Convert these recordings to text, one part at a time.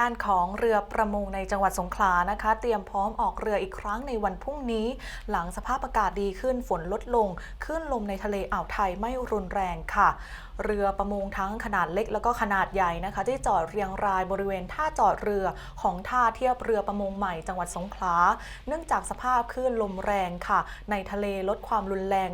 ด้านของเรือประมงในจังหวัดสงขลานะคะ เตรียมพร้อมออกเรืออีกครั้งในวันพรุ่งนี้ หลังสภาพอากาศดีขึ้นฝนลดลงคลื่นลมในทะเลอ่าวไทยไม่รุนแรงค่ะ เรือประมงทั้งขนาดเล็กแล้วก็ขนาดใหญ่นะคะ ที่จอดเรียงรายบริเวณท่าจอดเรือของท่าเทียบเรือประมงใหม่จังหวัดสงขลาเนื่องจากสภาพคลื่นลมแรงค่ะ ในทะเลลดความรุนแรง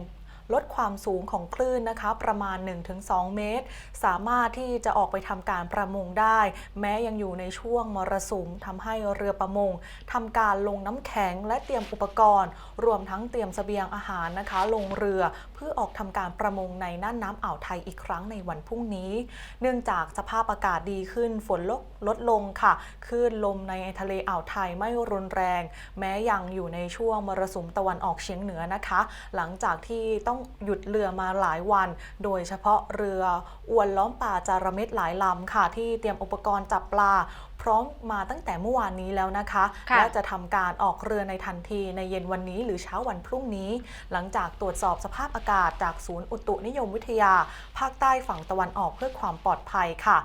ลดความสูงของคลื่นนะคะ ประมาณ 1-2 เมตร สามารถที่จะออกไปทำการประมงได้ แม้ยังอยู่ในช่วงมรสุมทำให้เรือประมงทำการลงน้ำแข็งและเตรียมอุปกรณ์ รวมทั้งเตรียมเสบียงอาหารนะคะ ลงเรือเพื่อออกทำการประมงในน่านน้ำอ่าวไทยอีกครั้งในวันพรุ่งนี้ เนื่องจากสภาพอากาศดีขึ้นฝนลดลดลงค่ะคลื่นลมในทะเลอ่าวไทยไม่รุนแรง แม้ยังอยู่ในช่วงมรสุมตะวันออกเฉียงเหนือนะคะ หลังจากที่ต้องหยุดเรือมาหลายวัน โดยเฉพาะเรืออวนล้อมป่าจาระเม็ดหลายลำค่ะ ที่เตรียมอุปกรณ์จับปลาพร้อมมาตั้งแต่เมื่อวานนี้แล้วนะคะค่ะและจะทำการออกเรือในทันทีในเย็นวันนี้หรือเช้าวันพรุ่งนี้ หลังจากตรวจสอบสภาพอากาศจากศูนย์อุตุนิยมวิทยา ภาคใต้ฝั่งตะวันออกเพื่อความปลอดภัยค่ะ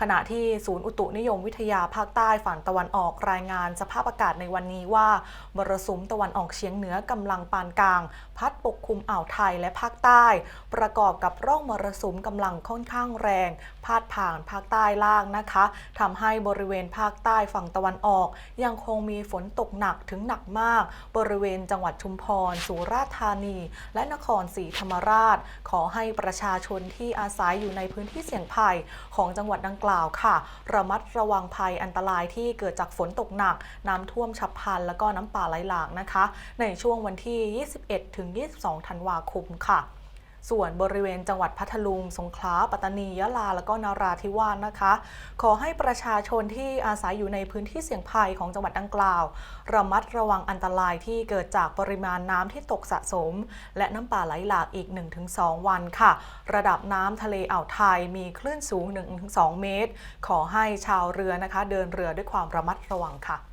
ขณะที่ศูนย์อุตุนิยมวิทยาภาคใต้ฝั่งตะวันออกรายงานสภาพอากาศในวันนี้ว่ามรสุมตะวันออกเฉียงเหนือกำลังปานกลาง พัดปกคลุมอ่าวไทยและภาคใต้ ประกอบกับร่องมรสุมกำลังค่อนข้างแรง พาดผ่านภาคใต้ล่างนะคะทำให้บริเวณภาคใต้ฝั่งตะวันออก ยังคงมีฝนตกหนักถึงหนักมาก บริเวณจังหวัดชุมพร สุราษฎร์ธานี และนครศรีธรรมราช ขอให้ประชาชนที่อาศัยอยู่ในพื้นที่เสี่ยงภัยของจังหวัดดังกล่าวค่ะ ระมัดระวังภัยอันตรายที่เกิดจากฝนตกหนัก น้ำท่วมฉับพลัน แล้วก็น้ำป่าไหลหลากนะคะ ในช่วงวันที่ 21 ถึง 22 ธันวาคมค่ะ ส่วนบริเวณจังหวัดพัทลุง สงขลา ปัตตานี ยะลา แล้วก็นาราธิวาสนะคะ ขอให้ประชาชนที่อาศัยอยู่ในพื้นที่เสี่ยงภัยของจังหวัดดังกล่าว ระมัดระวังอันตรายที่เกิดจากปริมาณน้ำที่ตกสะสม และน้ำป่าไหลหลากอีก 1-2 วันค่ะ ระดับน้ำทะเลอ่าวไทยมีคลื่นสูง 1-2 เมตร ขอให้ชาวเรือนะคะ เดินเรือด้วยความระมัดระวังค่ะ